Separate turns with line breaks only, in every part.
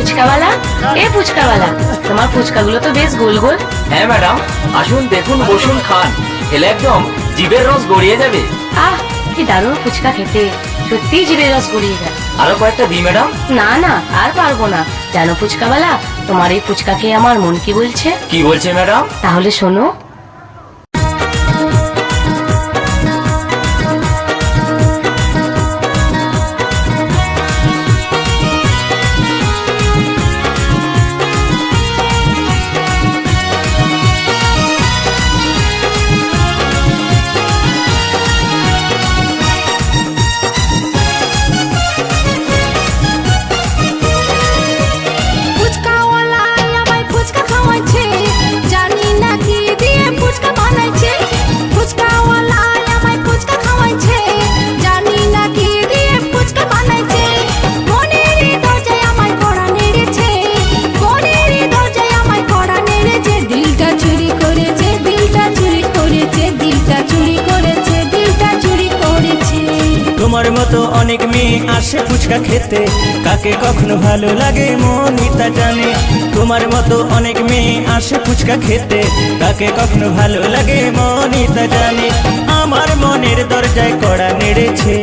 ফুচকাওয়ালা? এ ফুচকাওয়ালা তোমার ফুচকাগুলো তো বেশ গোল গোল।
হ্যাঁ ম্যাডাম আসুন দেখুন বসুন খান। খেলে একদম জিভের রস গড়িয়ে যাবে।
আহ কি দারুণ ফুচকা খেতে। সত্যি জিভের রস গড়িয়ে যায়
আরও কয়েকটা দিই ম্যাডাম।
না না আর পারব না। জানো ফুচকাওয়ালা তোমার এই ফুচকা খেয়ে আমার মন কি বলছে?
কি বলছে ম্যাডাম?
তাহলে শোনো
তোমার মতো অনেক মেয়ে আসে ফুচকা খেতে। কাকে কখনো ভালো লাগে মনিতা জানে। তোমার মতো অনেক মেয়ে আসে ফুচকা খেতে। কাকে কখনো ভালো লাগে মনিতা জানে। আমার মনের দরজায় কড়া নেড়েছে।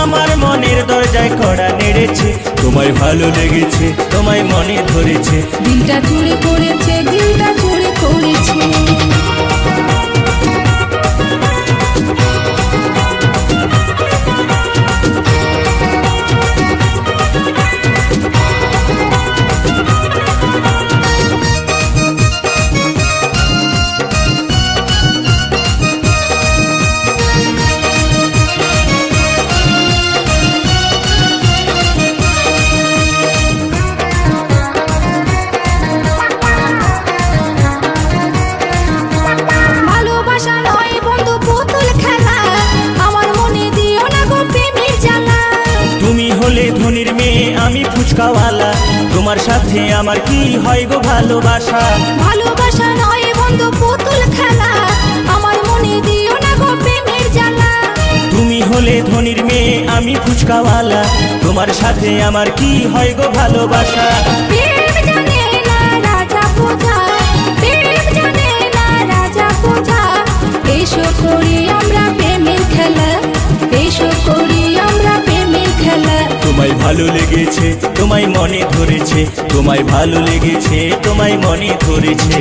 আমার মনের দরজায় কড়া নেড়েছে। তোমায় ভালো লেগেছে, তোমায় মনে ধরেছে।
দিলটা চুরি করেছে, দিলটা চুরি করেছে।
ফুচকাওয়ালা তোমার সাথে আমার কি হয় গো ভালোবাসা?
ভালোবাসা নয় বন্ধু পুতুল খেলা। আমার মনে দিও না গো প্রেমের জ্বালা।
তুমি হলে ধনির মেয়ে আমি ফুচকাওয়ালা। তোমার সাথে আমার কি হয় গো ভালোবাসা? ভালো লেগেছে তোমায় মনে ধরেছে তোমায় ভালো লেগেছে তোমায় মনে ধরেছে।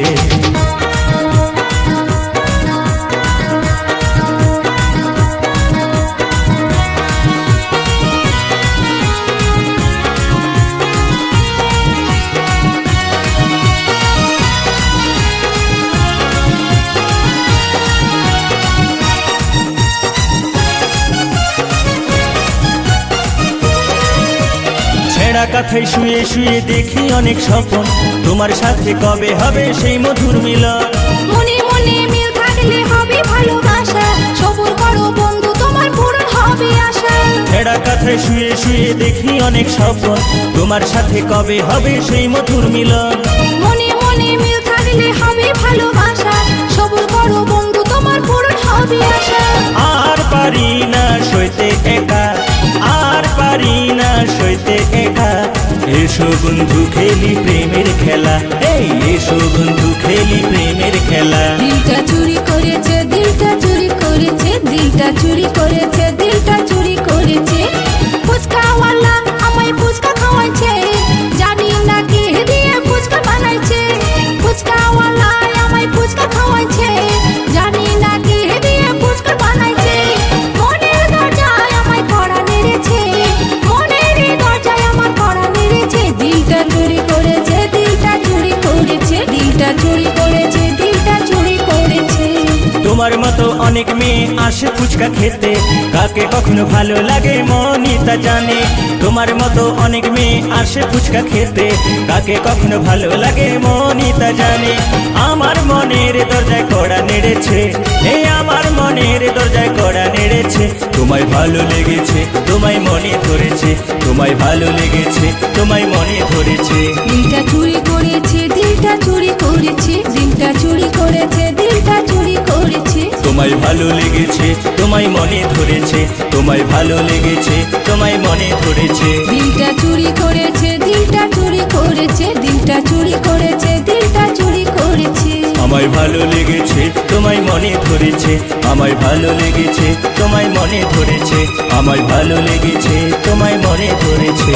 ছেঁড়া কাথায় শুয়ে শুয়ে দেখি অনেক স্বপন। তোমার সাথে কবে হবে সেই মধুর মিলন?
মনে মনে মিল থাকলে হবে ভালোবাসা। সবুর করো বন্ধু তোমার পূরণ হবে আশা।
ছেঁড়া কাথায় শুয়ে শুয়ে দেখি অনেক স্বপন। তোমার সাথে কবে হবে সেই মধুর মিলন?
মনে মনে মিল থাকলে হবে ভালোবাসা। সবুর করো বন্ধু তোমার পূরণ হবে আশা।
আর পারি এসো বন্ধু খেলি প্রেমের খেলা। এই এসো বন্ধু খেলি প্রেমের খেলা।
দিলটা চুরি করেছে, দিলটা চুরি করেছে, দিলটা চুরি করেছে, দিলটা চুরি করেছে।
তোমার মতো অনেক মেয়ে আসে ফুচকা খেতে। কাকে কখনো ভালো লাগে মনিতা জানে। তোমার মতো অনেক মেয়ে আসে ফুচকা খেতে। কাকে কখনো ভালো লাগে মনিতা জানে। আমার মনের দরজায় কড়া নেড়েছে। এই আমার মনের দরজায় কড়া নেড়েছে। তোমায় ভালো লেগেছে, তোমায় মনে ধরেছে। তোমায় ভালো লেগেছে, তোমায় মনে ধরেছে।
ভালো লেগেছে তোমায় মনে ধরেছে
তোমায় ভালো লেগেছে তোমায় মনে ধরেছে। দিনটা চুরি করেছে দিনটা চুরি করেছে
দিনটা চুরি করেছে দিনটা চুরি করেছে।
আমায় ভালো লেগেছে তোমায় মনে ধরেছে আমায় ভালো লেগেছে তোমায় মনে ধরেছে আমায় ভালো লেগেছে তোমায় মনে ধরেছে।